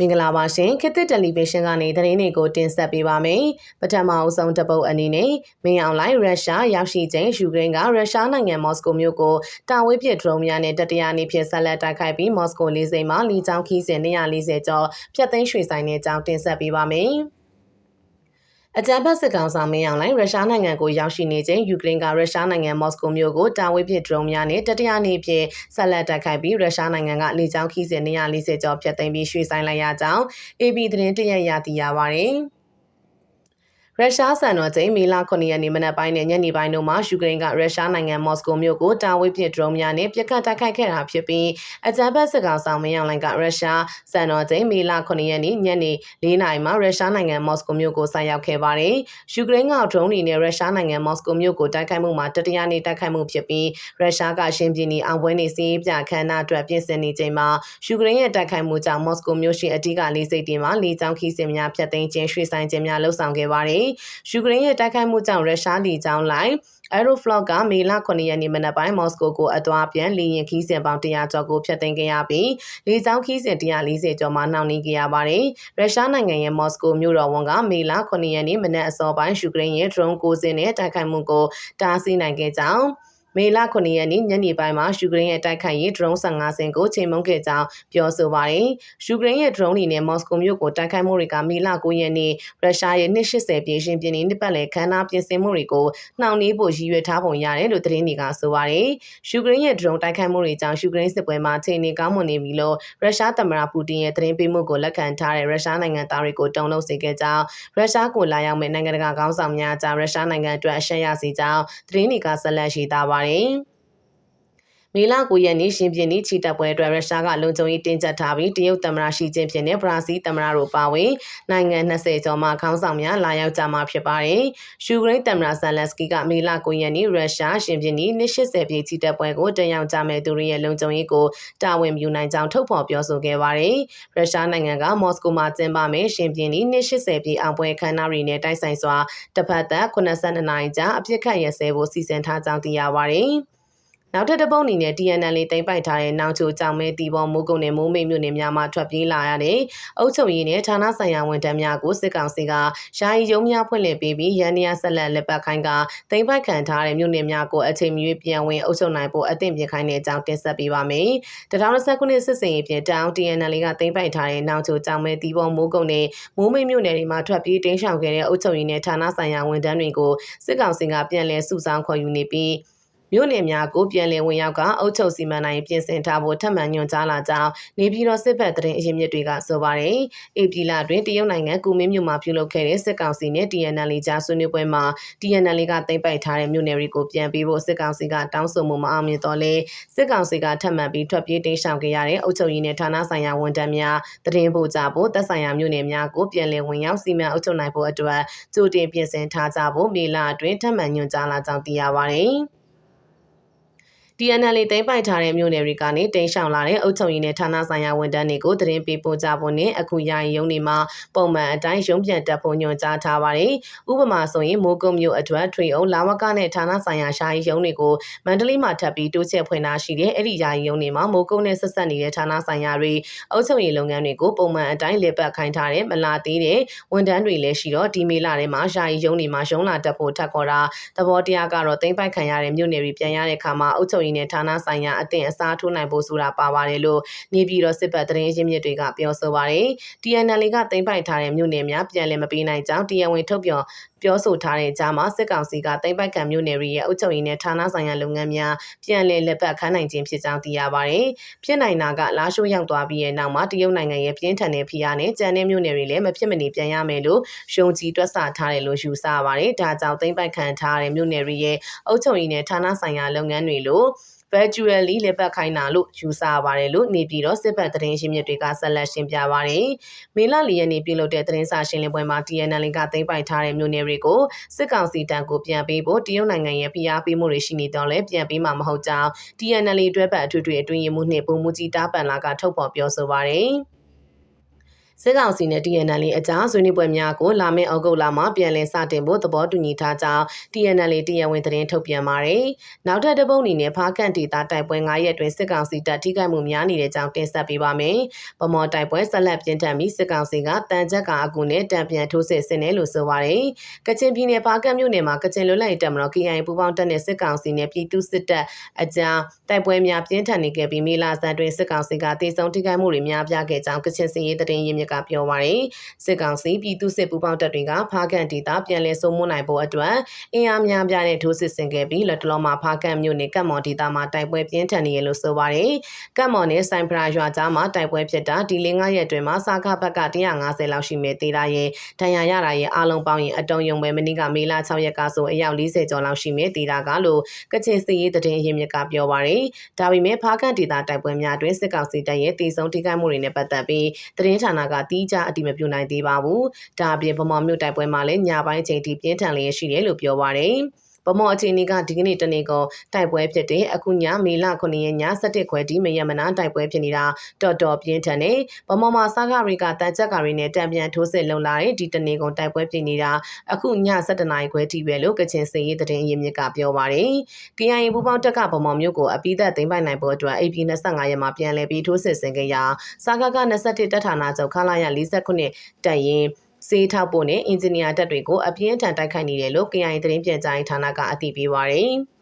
မင်္ဂလာပါရှင်ခေတ်သစ်တယ်လီဗီရှင်းကနေသတင်းတွေကိုတင်ဆက်ပေးပါမယ်ပထမအဆုံးတပုတ်အနေနဲ့မင်းအောင်လိုင်းရုရှားရောက်ရှိချိန်ယူကရိန်းကရုရှားနိုင်ငံမော်စကိုမြို့ကိုတာဝေးပစ်ဒရုန်းများနဲ့တတရာနေဖြင့်ဆက်လက်တိုက်ခိုက်ပြီးမော်စကိုလေးစိမ်မှာလီချောင်းခီးစဉ်240ကျော်ဖျက်သိမ်းရွှေဆိုင်တဲ့အကြောင်းတင်ဆက်ပေးပါမယ် အကြမ်းဖက်စစ်ကောင်ဆောင်မင်းအောင်လိုင်းရုရှားနိုင်ငံကိုရောက်ရှိနေချိန်ယူကရိန်းကရုရှားနိုင်ငံမော်စကိုမြို့ကိုတာဝေးပစ်ဒရုန်းများနဲ့တတိယနေ့ဖြင့်ဆက်လက်တိုက်ခိုက်ပြီးရုရှားနိုင်ငံကလေကြောင်းခီးစဉ်240ကျော်ဖျက်သိမ်းပြီးရွှေ့ဆိုင်းလိုက်ရကြောင်း AB သတင်းတရက်ရသိရပါဗျ။ ရုရှားစံတော်ချိန်မေလ9ရက်နေ့မနက်ပိုင်းနဲ့ညနေပိုင်းတို့မှာယူကရိန်းကရုရှားနိုင်ငံမော်စကိုမြို့ကိုတာဝေးပစ်ဒရုန်းများနဲ့ပစ်ခတ်တိုက်ခိုက်ခဲ့တာဖြစ်ပြီးအကြမ်းဖက်စစ်ကောင်ဆောင်မင်းအောင်လှိုင်ကရုရှားစံတော်ချိန်မေလ9ရက်နေ့ညနေ4နာရီမှာရုရှားနိုင်ငံမော်စကိုမြို့ကိုဆိုက်ရောက်ခဲ့ပါတယ်။ယူကရိန်းကဒရုန်းတွေနဲ့ရုရှားနိုင်ငံမော်စကိုမြို့ကိုတိုက်ခိုက်မှုမှာတတိယနေ့တိုက်ခိုက်မှုဖြစ်ပြီးရုရှားကရှင်ပြည်နယ်အောင်ပွဲနေစီးပြခန်းနာအတွက်ပြင်ဆင်နေချိန်မှာယူကရိန်းရဲ့တိုက်ခိုက်မှုကြောင့်မော်စကိုမြို့ရှိအဓိကလေးစိတ်တင်မှာလေကြောင်းခီးစဉ်များဖျက်သိမ်းခြင်းရွှေ့ဆိုင်ခြင်းများလှုပ်ဆောင်ခဲ့ပါတယ်။ယူကရိန်းရဲ့တိုက်ခိုက်မှုကြောင့်ရုရှားလီကြောင်းလိုက် Aeroflot ကမေလ9ရက်နေ့မနက်ပိုင်းမော်စကိုကိုအသွားပြန်လေယာဉ်ခီးစဉ်ပေါင်း100ကျော်ကိုဖျက်သိမ်းခဲ့ရပြီးလေကြောင်းခီးစဉ်140ကျော်မှနှောင့်နှေးခဲ့ရပါတယ်။ရုရှားနိုင်ငံရဲ့မော်စကိုမြို့တော်ဝန်ကမေလ9ရက်နေ့မနက်အစောပိုင်းယူကရိန်းရဲ့ drone ကိုစင်းနဲ့တိုက်ခိုက်မှုကိုတားဆီးနိုင်ခဲ့ကြောင်း မေလ9ရက်နေ့ညနေပိုင်းမှာယူကရိန်းရဲ့တိုက်ခိုက်ရေး drone 15စင်ကိုချိန်မုံခဲ့ကြောင်းပြောဆိုပါတယ်။ယူကရိန်းရဲ့ drone တွေနဲ့မော်စကိုမြို့ကိုတိုက်ခိုက်မှုတွေကမေလ9ရက်နေ့ရုရှားရဲ့280ပြည်ရှင်ပြည်နှစ်ပတ်လည်ခန်းနာပြင်ဆင်မှုတွေကိုနှောင့်နှေးဖို့ရည်ရွယ်ထားပုံရတယ်လို့သတင်းတွေကဆိုပါတယ်။ယူကရိန်းရဲ့ drone တိုက်ခိုက်မှုတွေကြောင့်ယူကရိန်းစစ်ပွဲမှာချိန်နေကောင်းမွန်နေပြီလို့ရုရှားသမ္မတပူတင်ရဲ့သတင်းပေးမှုကိုလက်ခံထားတဲ့ရုရှားနိုင်ငံသားတွေကိုတုံ့လုပ်စေခဲ့ကြောင်းရုရှားကိုလာရောက်မဲ့နိုင်ငံတကာခေါင်းဆောင်များကြားရုရှားနိုင်ငံအတွက်အရှက်ရစေကြောင်းသတင်းတွေကဆက်လက်ရှိသားပါတယ်။ Bahrein, မေလ9ရက်နေ့ရှင်ပြည်နီချီတပ်ပွဲအတွက်ရုရှားကလုံခြုံရေးတင်းကျပ်ထားပြီးတရုတ်သမ္မတရှီကျင်းဖြစ်တဲ့ဘရာဇီးသမ္မတတို့ပါဝင်နိုင်ငံ20ကျော်မှခေါင်းဆောင်များလာရောက်ကြမှာဖြစ်ပါတယ်။ယူကရိန်းသမ္မတဇန်လက်စကီကမေလ9ရက်နေ့ရုရှားရှင်ပြည်နီ80ပြည့်ချီတပ်ပွဲကိုတက်ရောက်ကြမဲ့သူတွေရဲ့လုံခြုံရေးကိုတာဝန်ယူနိုင်ကြောင်းထုတ်ဖော်ပြောဆိုခဲ့ပါတယ်။ရုရှားနိုင်ငံကမော်စကိုမှာကျင်းပမယ့်ရှင်ပြည်နီ80ပြည့်အောင်ပွဲခမ်းနားတွေနဲ့တိုက်ဆိုင်စွာတစ်ဖက်သက်82နိုင်ကြာအပြစ်ခတ်ရစဲဖို့စီစဉ်ထားကြောင်းသိရပါတယ်။ နောက်ထပ်တစ်ပုတ်အနေနဲ့ TNL လေးတင်ပိုက်ထားတဲ့နောင်ချိုကြောင်မဲတီပေါ်မိုးကုတ်နဲ့မိုးမိတ်မြို့နယ်များမှာထွက်ပြေးလာရတဲ့အုပ်ချုပ်ရေးနဲ့ဌာနဆိုင်ရာဝန်ထမ်းများကိုစစ်ကောင်စီကယာယီရုံးများဖွင့်လှစ်ပေးပြီးရန်နီယာဆက်လက်လက်ပတ်ခိုင်းကတင်ပိုက်ခံထားတဲ့မြို့နယ်များကိုအချိန်မရွေးပြန်ဝင်အုပ်ချုပ်နိုင်ဖို့အသင့်ပြင်ခိုင်းတဲ့အကြောင်းတင်ဆက်ပေးပါမယ်။2019ခုနှစ်စစ်စင်ရေးဖြင့်တောင် TNL ကတင်ပိုက်ထားတဲ့နောင်ချိုကြောင်မဲတီပေါ်မိုးကုတ်နဲ့မိုးမိတ်မြို့နယ်တွေမှာထွက်ပြေးတင်းရှောင်ခဲ့တဲ့အုပ်ချုပ်ရေးနဲ့ဌာနဆိုင်ရာဝန်ထမ်းတွေကိုစစ်ကောင်စီကပြန်လည်စုဆောင်းခေါ်ယူနေပြီး မြို့နယ်များကိုပြန်လည်ဝင်ရောက်ကအုပ်ချုပ်စီမံနိုင်ပြင်ဆင်ထားဖို့ထပ်မံညွှန်ကြားလာကြောင်းနေပြည်တော်စစ်ဘက်သတင်းအရင်းမြစ်တွေကဆိုပါတယ်။အေပီလာတွင်တရုတ်နိုင်ငံကူမင်းမြို့မှာပြုလုပ်ခဲ့တဲ့စစ်ကောင်စီနဲ့ TNL ကြားဆွေးနွေးပွဲမှာ TNL ကသိမ်းပိုက်ထားတဲ့မြို့နယ်တွေကိုပြန်ပေးဖို့စစ်ကောင်စီကတောင်းဆိုမှုမအောင်မြင်တော့လဲစစ်ကောင်စီကထပ်မံပြီးထွက်ပြေးတိမ်းရှောင်ခဲ့ရတဲ့အုပ်ချုပ်ရေးနဲ့ဌာနဆိုင်ရာဝန်ထမ်းများတရင်ပို့ကြဖို့သက်ဆိုင်ရာမြို့နယ်များကိုပြန်လည်ဝင်ရောက်စီမံအုပ်ချုပ်နိုင်ဖို့အတွက်ကြိုတင်ပြင်ဆင်ထားကြဖို့မေလအတွင်းထပ်မံညွှန်ကြားလာကြောင်းသိရပါတယ်။ TNL တိမ့်ပိုက်ထားတဲ့မြို့နယ်တွေကနေတိမ်းရှောင်လာတဲ့အုပ်ချုပ်ရေးနဲ့ဌာနဆိုင်ရာဝန်ထမ်းတွေကိုသတင်းပေးပို့ကြဖို့နဲ့အခုယာယီရုံးတွေမှာပုံမှန်အတိုင်းရုံးပြန်တက်ဖို့ညွှန်ကြားထားပါတယ်။ဥပမာဆိုရင်မိုးကုတ်မြို့အတွက်ထွေအောင်လာဝကနဲ့ဌာနဆိုင်ရာယာယီရုံးတွေကိုမန္တလေးမှာထပ်ပြီးတိုးချဲ့ဖွင့်ထားရှိတဲ့အဲ့ဒီယာယီရုံးတွေမှာမိုးကုတ်နဲ့ဆက်ဆက်နေတဲ့ဌာနဆိုင်ရာတွေအုပ်ချုပ်ရေးလုပ်ငန်းတွေကိုပုံမှန်အတိုင်းလေပတ်ခိုင်းထားတဲ့မလာသေးတဲ့ဝန်ထမ်းတွေလည်းရှိတော့ဒီမေလထဲမှာယာယီရုံးတွေမှာရုံးလာတက်ဖို့ထပ်ခေါ်တာသဘောတရားကတော့တိမ့်ပိုက်ခံရတဲ့မြို့နယ်တွေပြန်ရတဲ့အခါမှာအုပ်ချုပ်ရေးနဲ့ဌာနဆိုင်ရာအသင့်အစားထိုးနိုင်ဖို့ဆိုတာပါပါတယ်လို့နေပြည်တော်စစ်ဘက်သတင်းရင်းမြစ်တွေကပြောဆိုပါတယ်။ TNL ကတင်ပိုက်ထားတဲ့မြို့နယ်များပြန်လည်မပေးနိုင်ကြောင်းတရားဝင်ထုတ်ပြန်ပြောဆိုထားတဲ့ကြားမှာစစ်ကောင်စီကတိမ့်ပိုက်ခံမြို့နယ်ရဲ့အုပ်ချုပ်ရေးနဲ့ဌာနဆိုင်ရာလုပ်ငန်းများပြန်လည်လက်ပတ်ခန်းနိုင်ခြင်းဖြစ်ကြောင်းသိရပါတယ်။ဖြစ်နိုင်တာကလာရှိုးရောက်သွားပြီးရဲ့နောက်မှာတရုတ်နိုင်ငံရဲ့ပြင်းထန်တဲ့ဖိအားနဲ့ကြံတဲ့မြို့နယ်တွေလည်းမဖြစ်မနေပြန်ရမယ်လို့ရှုံကြည်တွက်ဆထားတယ်လို့ယူဆပါတယ်။ဒါကြောင့်တိမ့်ပိုက်ခံထားတဲ့မြို့နယ်တွေရဲ့အုပ်ချုပ်ရေးနဲ့ဌာနဆိုင်ရာလုပ်ငန်းတွေလို့ virtually လက်ပတ်ခိုင်းတာလို့ယူဆပါတယ်လို့နေပြည်တော်စစ်ဘက်သတင်းရှင်းမြစ်တွေကဆက်လက်ရှင်းပြပါတယ်။မေလ၄ရက်နေ့ပြုလုပ်တဲ့သတင်းစာရှင်းလင်းပွဲမှာ TNL ကသိမ်းပိုက်ထားတဲ့မြို့နယ်တွေကိုစစ်ကောင်စီတန်ကိုပြန်ပေးဖို့တရုတ်နိုင်ငံရဲ့ဖိအားပေးမှုတွေရှိနေတော့လဲပြန်ပေးမှာမဟုတ်ကြောင်း TNL တွဲဘက်အထွေထွေအတွင်းရေးမှူးနှင့်ပုံမှုကြီးတားပန်လာကထုတ်ဖော်ပြောဆိုပါတယ်။ စစ်ကောင်စီနဲ့ TNL အကြားဆွေးနွေးပွဲများကိုလာမယ့်ဩဂုတ်လမှာပြန်လည်စတင်ဖို့သဘောတူညီထားကြောင်း TNL တရားဝင်သတင်းထုတ်ပြန်ပါတယ်။နောက်ထပ်တစ်ပုတ်အနေနဲ့ဖားကန်ဒေတာတိုက်ပွဲ9ရက်တွင်စစ်ကောင်စီတပ်ထိခိုက်မှုများနေတဲ့ကြောင်းတင်ဆက်ပေးပါမယ်။ဗမော်တိုက်ပွဲဆက်လက်ပြင်းထန်ပြီးစစ်ကောင်စီကတန်ချက်ကအကူနဲ့တံပြန်ထိုးစစ်ဆင်တယ်လို့ဆိုပါတယ်။ကချင်ပြည်နယ်ဖားကန်မြို့နယ်မှာကချင်လွတ်လပ်ရေးတပ်မတော် KIA ပူးပေါင်းတပ်နဲ့စစ်ကောင်စီနဲ့ပြည်သူစစ်တပ်အကြားတိုက်ပွဲများပြင်းထန်နေခဲ့ပြီးမေလဆန်တွင်စစ်ကောင်စီကတေဆုံးထိခိုက်မှုတွေများပြားခဲ့ကြောင်းကချင်စီရေးသတင်းရင်းမြစ်ကပြောပါရယ်စစ်ကောင်စီပြည်သူစစ်ပူးပေါင်းတပ်တွေကဖားကန်ဒေသပြန်လည်စုံမနိုင်ဖို့အတွက်အင်အားများပြားတဲ့ထိုးစစ်ဆင်ခဲ့ပြီးလက်တလုံးမှာဖားကန်မြို့နယ်ကတ်မော်ဒေသမှာတိုက်ပွဲပြင်းထန်နေရလို့ဆိုပါရယ်ကတ်မော်နဲ့စိုင်ဖရာရွာကြားမှာတိုက်ပွဲဖြစ်တာဒီလ9ရက်တွင်မှာစာခဘက်က150လောက်ရှိမဲ့တေးတာရဲ့ဒဏ်ရာရတာရဲ့အလုံးပေါင်းရင်အတုံယုံပဲမနေ့ကမေလ6ရက်ကဆိုအယောက်40ကျော်လောက်ရှိမဲ့တေးတာကလို့ကချင်စီရေးသတင်းရင်းမြစ်ကပြောပါရယ်ဒါပေမဲ့ဖားကန်ဒေသတိုက်ပွဲများတွင်စစ်ကောင်စီတပ်ရဲ့တီဆုံးထိခိုက်မှုတွေနဲ့ပတ်သက်ပြီးသတင်းဌာနကတီးခြားအတိမပြုနိုင်သေးပါဘူး။ဒါအပြင်ဗမာမြို့တိုက်ပွဲမှာလည်းညပိုင်းချိန်ထိပြင်းထန်လျက်ရှိတယ်လို့ပြောပါရယ်။ ဗမော်အခြေအနေကဒီကနေ့တနေ့ကတိုက်ပွဲဖြစ်တဲ့အခုညမေလ9ရက်ည7ခွဲဒီမယမနာတိုက်ပွဲဖြစ်နေတာတော်တော်ပြင်းထန်နေဗမော်မှာစားကားတွေကတန်ချက်ကားတွေနဲ့တံပြန်ထိုးစစ်လုံလာတဲ့ဒီတနေ့ကတိုက်ပွဲဖြစ်နေတာအခုည7နာရီခွဲထိပဲလို့ကချင်စင်ရေးသတင်းရင်းမြစ်ကပြောပါတယ် KIA ပူပေါင်းတက်ကဗမော်မြို့ကိုအပိသက်သိမ်းပိုက်နိုင်ဖို့အတွက် AP 25ရက်မှာပြန်လည်ပြီးထိုးစစ်ဆင်ခဲ့ရာစားကားက21တပ်ဌာနချုပ်ခလာရ49တပ်ရင်း စေးထောက်ဖို့နဲ့အင်ဂျင်နီယာတပ်တွေကိုအပြင်းထန်တိုက်ခိုက်နေတယ်လို့ KIA သတင်းပြန်ကြားရေးဌာနကအသိပေးပါရယ်။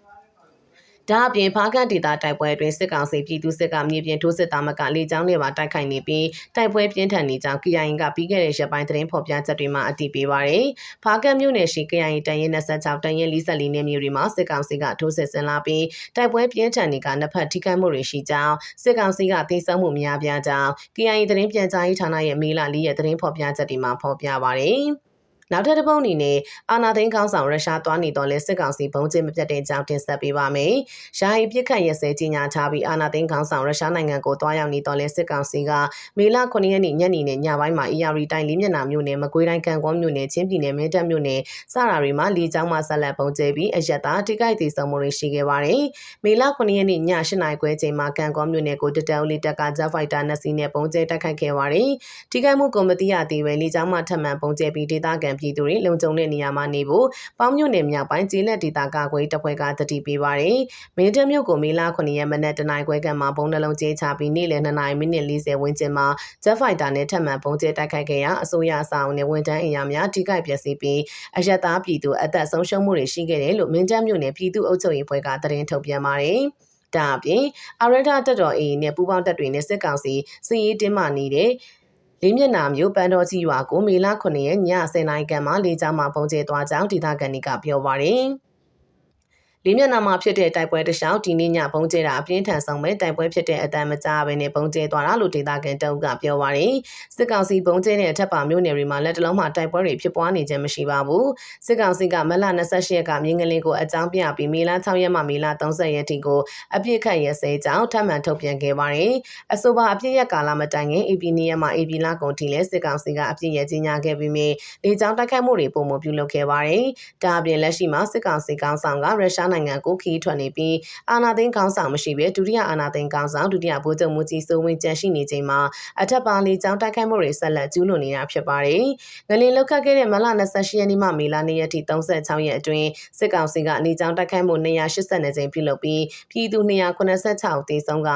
ဒါအပြင်ဖားကန်ဒေတာတိုက်ပွဲအတွင်းစစ်ကောင်စီပြည်သူစစ်ကမြေပြင်ထိုးစစ်သားမကလေကြောင်းတွေပါတိုက်ခိုက်နေပြီးတိုက်ပွဲပြင်းထန်နေကြောင်း KIA ကပြီးခဲ့တဲ့ရက်ပိုင်းသတင်းဖော်ပြချက်တွေမှာအတည်ပြုပါရယ်။ဖားကန်မြို့နယ်ရှိ KIA တန်ရင်26တန်ရင်44နယ်မြေတွေမှာစစ်ကောင်စီကထိုးစစ်ဆင်လာပြီးတိုက်ပွဲပြင်းထန်နေကနှစ်ဖက်ထိခိုက်မှုတွေရှိကြောင်းစစ်ကောင်စီကသိမ်းဆည်းမှုများပြားကြောင်း KIA သတင်းပြန်ကြားရေးဌာနရဲ့မေလ၄ရက်သတင်းဖော်ပြချက်တွေမှာဖော်ပြပါရယ်။ နောက်ထပ်တစ်ပုတ်အနေနဲ့အာနာသိန်းခေါင်းဆောင်ရုရှားသွားနေတော့လဲစစ်ကောင်စီဘုံကျင်းမပြတ်တဲ့ကြောင်းတင်ဆက်ပေးပါမယ်။ယာယီပြစ်ခတ်ရစဲကြီးညာထားပြီးအာနာသိန်းခေါင်းဆောင်ရုရှားနိုင်ငံကိုတွားရောက်နေတော့လဲစစ်ကောင်စီကမေလ9ရက်နေ့ညနေနဲ့ညပိုင်းမှာ ERI တိုင်းလေးမျက်နှာမြို့နယ်မကွေးတိုင်းကံကွန်းမြို့နယ်ချင်းပြည်နယ်မင်းတပ်မြို့နယ်စတာတွေမှာလေကြောင်းမှဆက်လက်ပုံကျဲပြီးအရက်သားတိကိုက်တီဆုံမှုတွေရှိခဲ့ပါတယ်။မေလ9ရက်နေ့ည8နာရီခွဲချိန်မှာကံကွန်းမြို့နယ်ကိုတတဲဦးလေးတက်ကဂျက်ဖိုက်တာနှစ်စီးနဲ့ပုံကျဲတိုက်ခိုက်ခဲ့ပါတယ်။ထိခိုက်မှုကွန်မတီအသေးပဲလေကြောင်းမှထပ်မံပုံကျဲပြီးဒေသခံပြည်သူတွေလုံခြုံတဲ့နေရာမှာနေဖို့ပေါင်းမြို့နယ်မြောက်ပိုင်းကျေးလက်ဒေသကာကွယ်တပ်ဖွဲ့ကတတိပေးပါတယ်။မင်းတပ်မြို့ကိုမေလ9ရက်မနက်တနင်္ဂနွေခွဲကမှဘုံနှလုံးကျေးချပြီးနေ့လယ်2နာရီမိနစ်40ဝန်းကျင်မှာ Jet Fighter နဲ့ထပ်မံဘုံကျဲတိုက်ခိုက်ခဲ့ရာအစိုးရအဆောင်နဲ့ဝန်ထမ်းအင်အားများထိခိုက်ပျက်စီးပြီးအယက်သားပြည်သူအသက်ဆုံးရှုံးမှုတွေရှိခဲ့တယ်လို့မင်းတပ်မြို့နယ်ပြည်သူ့အုပ်ချုပ်ရေးဖွဲ့ကသတင်းထုတ်ပြန်ပါတယ်။ဒါအပြင်အရဒတက်တော်အေနဲ့ပူပေါင်းတပ်တွေနဲ့စစ်ကောင်စီစီရေးတင်းမာနေတဲ့ လေးမျက်နှာမျိုးပန်းတော်ကြီးရွာကိုမေလ9ရက်ည10:00နာရီခန့်မှာလေကြောင်းမှပုံကျဲသွားကြောင်းဒေသခံတွေကပြောပါရယ်။ လေးမျက်နှာမှာဖြစ်တဲ့တိုက်ပွဲတစ်လျှောက်ဒီနေ့ညဘုံကျဲတာအပြင်းထန်ဆုံးပဲတိုက်ပွဲဖြစ်တဲ့အတန်မကြားပဲနဲ့ဘုံကျဲသွားတာလို့ဒေသခံတုံးကပြောပါရယ်စစ်ကောင်စီဘုံကျဲတဲ့အထက်ပါမြို့နယ်တွေမှာလက်တလုံးမှာတိုက်ပွဲတွေဖြစ်ပွားနေခြင်းမရှိပါဘူးစစ်ကောင်စီကမလ28ရက်ကမြင်းကလေးကိုအကြောင်းပြပြီးမေလ6ရက်မှမေလ30ရက်ထိကိုအပြစ်ခတ်ရစဲကြောင်းထပ်မံထုတ်ပြန်ခဲ့ပါရယ်အဆိုပါအပြစ်ရက်ကာလမတိုင်ခင် AP နေရမှာ AP လကုန်ထိလဲစစ်ကောင်စီကအပြစ်ရကြီးညာခဲ့ပြီးမြလေကြောင်းတိုက်ခိုက်မှုတွေပုံမပြုလုပ်ခဲ့ပါရယ်ဒါအပြင်လက်ရှိမှာစစ်ကောင်စီကောင်းဆောင်ကရုရှားနိုင်ငံကိုခီးထွက်နေပြီးအာနာသိန်းခေါင်းဆောင်မရှိဘဲဒုတိယအာနာသိန်းခေါင်းဆောင်ဒုတိယဗိုလ်ချုပ်မူကြီးစိုးဝင်းကြန့်ရှိနေချိန်မှာအထက်ပါလေးကျောင်းတိုက်ခိုက်မှုတွေဆက်လက်ကျူးလွန်နေတာဖြစ်ပါတယ်။ငလင်လောက်ခတ်ခဲ့တဲ့မလ28ရက်နေ့မှမေလ2ရက်ထိ36ရက်အတွင်းစစ်ကောင်စီကနေကျောင်းတိုက်ခိုက်မှု282ကြိမ်ပြုလုပ်ပြီးပြည်သူ286ဦးသေဆုံးက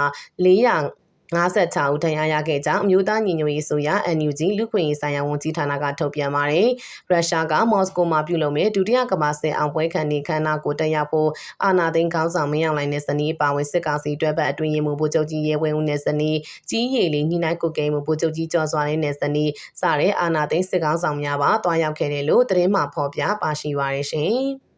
400 56ဦးထဏ်ရရခဲ့ကြောင်းအမျိုးသားညီညွတ်ရေးဆိုရ NUG လူခွင့်ရေးဆိုင်ရာဝန်ကြီးဌာနကထုတ်ပြန်ပါတယ်။ရုရှားကမော်စကိုမှာပြုလုပ်မဲ့ဒုတိယကမ္ဘာစစ်အောင်ပွဲခံနေခန်းနာကိုတက်ရောက်ဖို့အာနာသိန်းခေါင်းဆောင်မင်းအောင်လှိုင်နဲ့ဇနီးပါဝင်စစ်ကောင်စီတွဲဘက်အတွင်းရေးမှူးဗိုလ်ချုပ်ကြီးရဲဝင်းဦးနဲ့ဇနီးကြီးရည်လေးညီနိုင်ကိုကိန်းမှုဗိုလ်ချုပ်ကြီးကျော်စွာလေးနဲ့ဇနီးစတဲ့အာနာသိန်းစစ်ကောင်ဆောင်များပါတွားရောက်ခဲ့တယ်လို့သတင်းမှဖော်ပြပါရှိပါရရှင်။